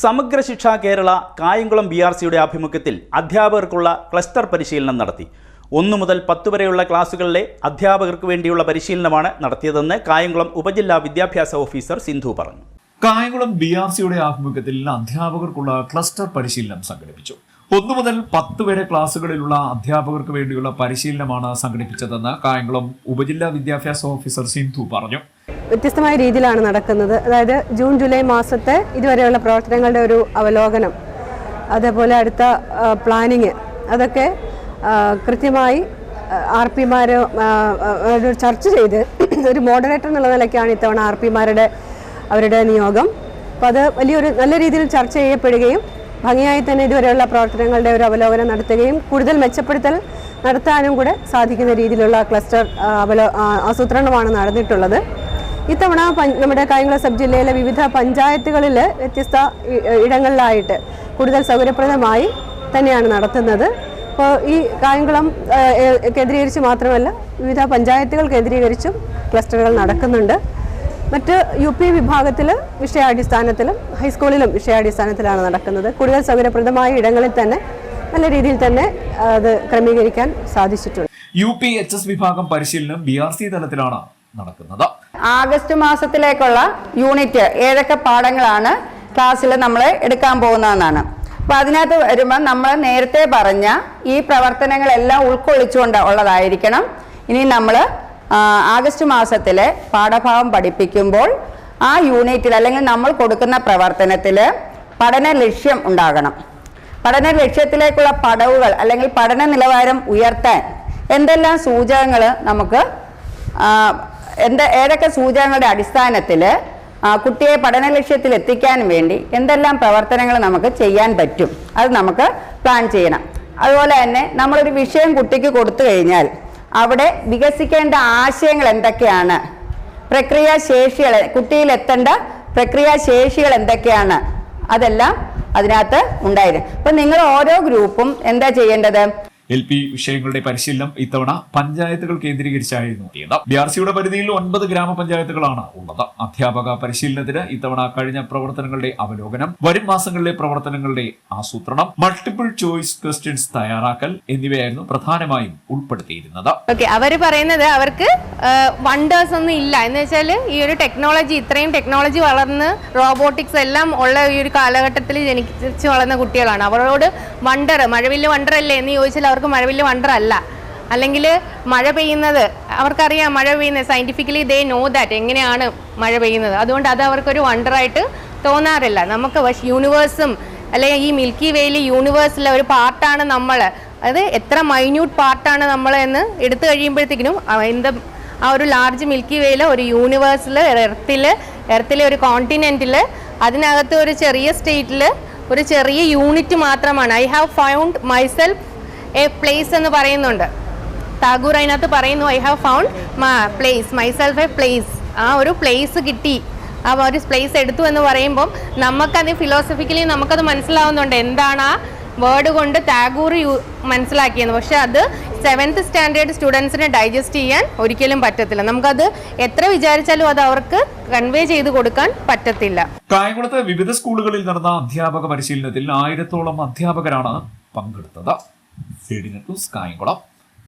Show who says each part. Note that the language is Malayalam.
Speaker 1: സമഗ്ര ശിക്ഷ കേരള കായംകുളം ബി ആർ സിയുടെ ആഭിമുഖ്യത്തിൽ അധ്യാപകർക്കുള്ള ക്ലസ്റ്റർ പരിശീലനം നടത്തി. ഒന്നു മുതൽ പത്ത് വരെയുള്ള ക്ലാസുകളിലെ അധ്യാപകർക്ക് വേണ്ടിയുള്ള പരിശീലനമാണ് നടത്തിയതെന്ന് കായംകുളം ഉപജില്ലാ വിദ്യാഭ്യാസ ഓഫീസർ സിന്ധു പറഞ്ഞു.
Speaker 2: കായംകുളം ബി ആർ സിയുടെ ആഭിമുഖ്യത്തിൽ അധ്യാപകർക്കുള്ള ക്ലസ്റ്റർ പരിശീലനം സംഘടിപ്പിച്ചു. ഒന്നു മുതൽ പത്ത് വരെ ക്ലാസ്സുകളിലുള്ള അധ്യാപകർക്ക് വേണ്ടിയുള്ള പരിശീലനമാണ് സംഘടിപ്പിച്ചതെന്ന് കായംകുളം ഉപജില്ലാ വിദ്യാഭ്യാസ ഓഫീസർ സിന്ധു പറഞ്ഞു.
Speaker 3: വ്യത്യസ്തമായ രീതിയിലാണ് നടക്കുന്നത്. അതായത് ജൂൺ ജൂലൈ മാസത്തെ ഇതുവരെയുള്ള പ്രവർത്തനങ്ങളുടെ ഒരു അവലോകനം. അതേപോലെ അടുത്ത പ്ലാനിങ് അതൊക്കെ കൃത്യമായി ആർ പിമാർ ചർച്ച ചെയ്ത് ഒരു മോഡറേറ്റർ എന്നുള്ള നിലയ്ക്കാണ് ഇത്തവണ ആർ പിമാരുടെ അവരുടെ നിയോഗം. അപ്പോൾ അത് വലിയൊരു നല്ല രീതിയിൽ ചർച്ച ചെയ്യപ്പെടുകയും ഭംഗിയായി തന്നെ ഇതുവരെയുള്ള പ്രവർത്തനങ്ങളുടെ ഒരു അവലോകനം നടത്തുകയും കൂടുതൽ മെച്ചപ്പെടുത്തൽ നടത്താനും കൂടെ സാധിക്കുന്ന രീതിയിലുള്ള ക്ലസ്റ്റർ അവലോ ആസൂത്രണമാണ് നടന്നിട്ടുള്ളത്. ഇത്തവണ നമ്മുടെ കായംകുളം സബ് ജില്ലയിലെ വിവിധ പഞ്ചായത്തുകളിൽ വ്യത്യസ്ത ഇടങ്ങളിലായിട്ട് കൂടുതൽ സൗകര്യപ്രദമായി തന്നെയാണ് നടത്തുന്നത്. അപ്പോൾ ഈ കായംകുളം കേന്ദ്രീകരിച്ച് മാത്രമല്ല വിവിധ പഞ്ചായത്തുകൾ കേന്ദ്രീകരിച്ചും ക്ലസ്റ്ററുകൾ നടക്കുന്നുണ്ട്. മറ്റ് യു പി വിഭാഗത്തിൽ വിഷയാടിസ്ഥാനത്തിലും ഹൈസ്കൂളിലും വിഷയാടിസ്ഥാനത്തിലാണ് നടക്കുന്നത്. കൂടുതൽ സൗകര്യപ്രദമായ ഇടങ്ങളിൽ തന്നെ നല്ല രീതിയിൽ തന്നെ അത് ക്രമീകരിക്കാൻ സാധിച്ചിട്ടുണ്ട്.
Speaker 2: യു പി എച്ച് എസ് വിഭാഗം പരിശീലനം ബി ആർ സി തലത്തിലാണ് നടക്കുന്നത്.
Speaker 4: ആഗസ്റ്റ് മാസത്തിലേക്കുള്ള യൂണിറ്റ് ഏതൊക്കെ പാഠങ്ങളാണ് ക്ലാസ്സിൽ നമ്മൾ എടുക്കാൻ പോകുന്നതെന്നാണ്. അപ്പോൾ അതിനകത്ത് വരുമ്പോൾ നമ്മൾ നേരത്തെ പറഞ്ഞ ഈ പ്രവർത്തനങ്ങളെല്ലാം ഉൾക്കൊള്ളിച്ചുകൊണ്ട് ഉള്ളതായിരിക്കണം. ഇനി നമ്മൾ ആഗസ്റ്റ് മാസത്തിലെ പാഠഭാഗം പഠിപ്പിക്കുമ്പോൾ ആ യൂണിറ്റിൽ അല്ലെങ്കിൽ നമ്മൾ കൊടുക്കുന്ന പ്രവർത്തനത്തിൽ പഠന ലക്ഷ്യം ഉണ്ടാകണം. പഠന ലക്ഷ്യത്തിലേക്കുള്ള പടവുകൾ അല്ലെങ്കിൽ പഠന നിലവാരം ഉയർത്താൻ എന്തെല്ലാം സൂചകങ്ങൾ നമുക്ക് എന്ത് ഏതൊക്കെ സൂചകങ്ങളുടെ അടിസ്ഥാനത്തിൽ കുട്ടിയെ പഠന ലക്ഷ്യത്തിൽ എത്തിക്കാൻ വേണ്ടി എന്തെല്ലാം പ്രവർത്തനങ്ങൾ നമുക്ക് ചെയ്യാൻ പറ്റും അത് നമുക്ക് പ്ലാൻ ചെയ്യണം. അതുപോലെ തന്നെ നമ്മളൊരു വിഷയം കുട്ടിക്ക് കൊടുത്തു കഴിഞ്ഞാൽ അവിടെ വികസിക്കേണ്ട ആശയങ്ങൾ എന്തൊക്കെയാണ്? പ്രക്രിയാശേഷികൾ കുട്ടിയിൽ എത്തേണ്ട പ്രക്രിയാശേഷികൾ എന്തൊക്കെയാണ്? അതെല്ലാം അതിനകത്ത് ഉണ്ടായിരുന്നു. അപ്പം നിങ്ങൾ ഓരോ ഗ്രൂപ്പും എന്താ ചെയ്യേണ്ടത്?
Speaker 2: എൽ പി വിഷയങ്ങളുടെ പരിശീലനം ഇത്തവണ പഞ്ചായത്തുകൾ കേന്ദ്രീകരിച്ചായിരുന്നു നടത്തിയത്. ബി ആർ സിയുടെ പരിധിയിൽ ഒൻപത് ഗ്രാമപഞ്ചായത്തുകളാണ് ഉള്ളത്. അധ്യാപക പരിശീലനത്തിന് ഇത്തവണ കഴിഞ്ഞ പ്രവർത്തനങ്ങളുടെ അവലോകനം വരും മാസങ്ങളിലെ പ്രവർത്തനങ്ങളുടെ ആസൂത്രണം മൾട്ടിപ്പിൾ ചോയ്സ് ക്വസ്റ്റ്യൻസ് തയ്യാറാക്കൽ എന്നിവയായിരുന്നു പ്രധാനമായും ഉൾപ്പെടുത്തിയിരുന്നത്.
Speaker 5: അവർ പറയുന്നത് അവർക്ക് വണ്ടേഴ്സ് ഒന്നും ഇല്ല. എന്ന് വെച്ചാൽ ഈ ഒരു ടെക്നോളജി ഇത്രയും ടെക്നോളജി വളർന്ന് റോബോട്ടിക്സ് എല്ലാം ഉള്ള ഈ ഒരു കാലഘട്ടത്തിൽ ജനിച്ച് വളർന്ന കുട്ടികളാണ്. അവരോട് വണ്ടർ മഴവില്ല് വണ്ടർ അല്ലേ എന്ന് ചോദിച്ചാൽ അവർക്ക് മഴവില്ല് വണ്ടർ അല്ല. അല്ലെങ്കിൽ മഴ പെയ്യുന്നത് അവർക്കറിയാം മഴ പെയ്യുന്നത് സയന്റിഫിക്കലി ദേ നോ ദാറ്റ് എങ്ങനെയാണ് മഴ പെയ്യുന്നത്. അതുകൊണ്ട് അത് അവർക്കൊരു വണ്ടറായിട്ട് തോന്നാറില്ല. നമുക്ക് യൂണിവേഴ്സും അല്ലെങ്കിൽ ഈ മിൽക്കി വേയിൽ യൂണിവേഴ്സിലെ ഒരു പാർട്ടാണ് നമ്മൾ. അത് എത്ര മൈന്യൂട്ട് പാർട്ടാണ് നമ്മൾ എന്ന് എടുത്തു കഴിയുമ്പോഴത്തേക്കിനും എന്ത് ആ ഒരു ലാർജ് മിൽക്കി വേയിൽ ഒരു യൂണിവേഴ്സിൽ എർത്തിൽ എർത്തിലെ ഒരു കോണ്ടിനെന്റിൽ അതിനകത്ത് ഒരു ചെറിയ സ്റ്റേറ്റിൽ ഒരു ചെറിയ യൂണിറ്റ് മാത്രമാണ്. I have found myself a place എന്ന് പറയുന്നുണ്ട്. താഗൂർ അതിനകത്ത് പറയുന്നു I have found place myself a place ആ ഒരു പ്ലേസ് കിട്ടി. ആ ഒരു പ്ലേസ് എടുത്തു എന്ന് പറയുമ്പം നമുക്കത് ഫിലോസഫിക്കലി നമുക്കത് മനസ്സിലാവുന്നുണ്ട്. എന്താണ് ആ വേർഡ് കൊണ്ട് താഗൂർ യു മനസ്സിലാക്കിയെന്ന്. പക്ഷെ അത് സെവൻത്ത് സ്റ്റാൻഡേർഡ് സ്റ്റുഡൻസിനെ ഡൈജസ്റ്റ് ചെയ്യാൻ ഒരിക്കലും പറ്റത്തില്ല. നമുക്കത് എത്ര വിചാരിച്ചാലും അത് അവർക്ക് കൺവേ ചെയ്ത് കൊടുക്കാൻ പറ്റത്തില്ല.
Speaker 2: കായംകുളത്ത് വിവിധ സ്കൂളുകളിൽ നടന്ന അധ്യാപക പരിശീലനത്തിൽ ആയിരത്തോളം അധ്യാപകരാണ് പങ്കെടുത്തത്. കായംകുളം.